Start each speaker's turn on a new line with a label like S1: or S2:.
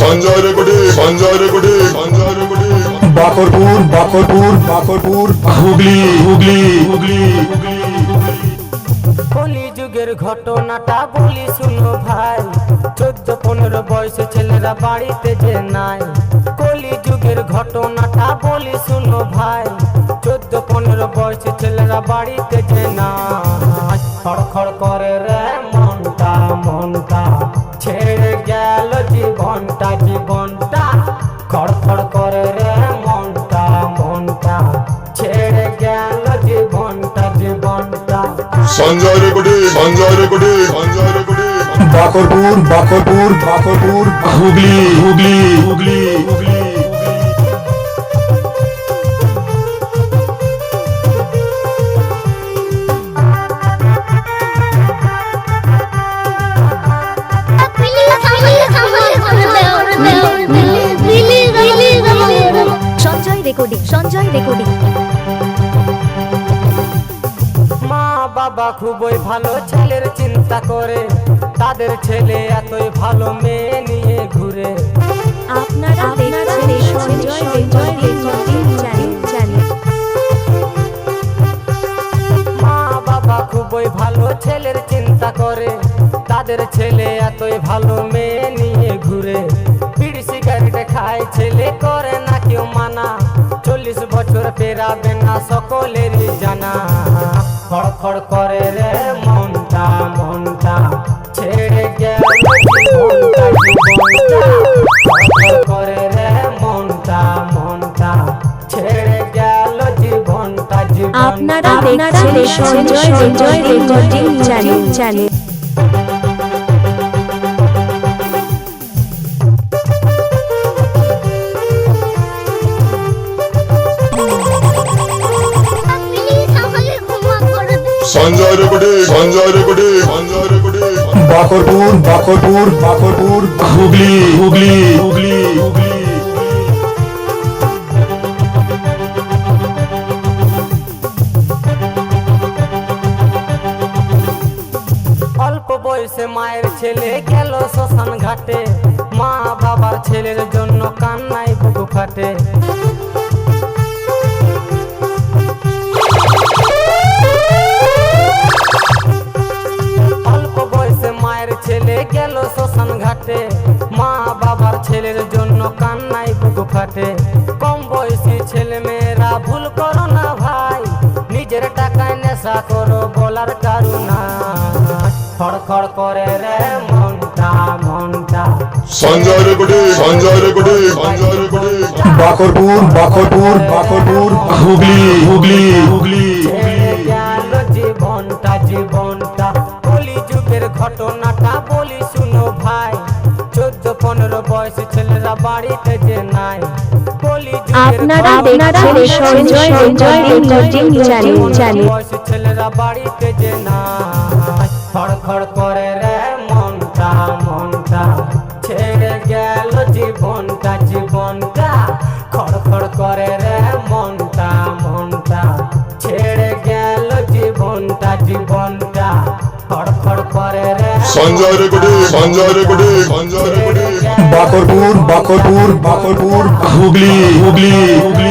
S1: সঞ্জয় রেকর্ডে সঞ্জয় রেকর্ডে সঞ্জয় রেকর্ডে।
S2: বাকরপুর বাকরপুর বাকরপুর। হুগলি হুগলি হুগলি।
S3: কলি যুগের ঘটনাটা বলি শুনো ভাই। চোদ্দ পনেরো বয়সে ছেলেরা বাড়িতে যে নাই। কলি যুগের ঘটনাটা বলি শুনো ভাই। চোদ্দ পনেরো বয়সে ছেলেরা বাড়িতে যে নাই। খড়খড় করে রে মনটা মনটা ছেড়ে জীবনটা ঘণ্টা? খড়খড় করে রে মনটা মনটা। ছেড়ে গেল জীবনটা জীবনটা।
S1: সঞ্জয় রেকর্ডে সঞ্জয় রেকর্ডে সঞ্জয় রেকর্ডে।
S2: Bakarpur Bakarpur Bakarpur Hooghly Hooghly Hooghly Hooghly.
S4: Recording Sanjay recording.
S3: মা বাবা খুবই ভালো ছেলের চিন্তা করে তাদের ছেলে এতই ভালো মেয়ে নিয়ে ঘুরে।
S4: আপনারা দেখছেন Sanjay Sanjay recording channel channel
S3: মা বাবা খুবই ভালো ছেলের চিন্তা করে তাদের ছেলে এতই ভালো মেয়ে নিয়ে ঘুরে। বিড়ি সিগারেট খায় ছেলে করে না কেউ মানা। বছর পেরাবে না সকলেরই জানা। খড়খড় করে রে মনটা মনটা ছেড়ে গেল করে রে মনটা মনটা ছেড়ে গেল জীবনটা জীবনটা।
S4: আপনারা দেখছেন Sanjay Sanjay recording channel channel
S1: Sanjay রেকর্ডে সঞ্জয় রেকর্ডে সঞ্জয় রেকর্ডে।
S2: বাকরপুর বাকরপুর বাকরপুর হুগলি হুগলি হুগলি হুগলি।
S3: অল্প বয়সে মায়ের ছেলে গেল শ্মশান ঘাটে মা বাবার ছেলের জন্য কান্নায় বুকু ফাটে। মায়ের ছেলে গেল শ্মশান ঘাটে। মা বাবার ছেলের জন্য কান্নায় বুকু ফাটে। কম বয়সী ছেলে মেয়েরা ভুল করো না ভাই নিজের টাকায় নেশা করো বলার কারুনা খড়খড় করে রে মনটা মনটা।
S1: সঞ্জয় রেকর্ডে সঞ্জয় রেকর্ডে সঞ্জয় রেকর্ডে
S2: বাকরপুর বাকরপুর বাকরপুর হুগলি হুগলি হুগলি।
S3: জীবনটা জীবনটা ঘটনাটা বলি শুনো ভাই। চোদ্দ পনেরো বয়স ছেলেরা বাড়িতে যে নাই।
S4: আপনারা দেখছেন Sanjay Sanjay recording channel channel
S3: বয়স ছেলেরা বাড়িতে যে নাই। খড়খড় করে রে মনটা মনটা ছেড়ে গেল জীবনটা জীবনটা। খড়খড় করে রে
S1: Sanjay recording Sanjay recording Sanjay recording.
S2: Bakarpur Bakarpur Bakarpur Hooghly Hooghly Hooghly.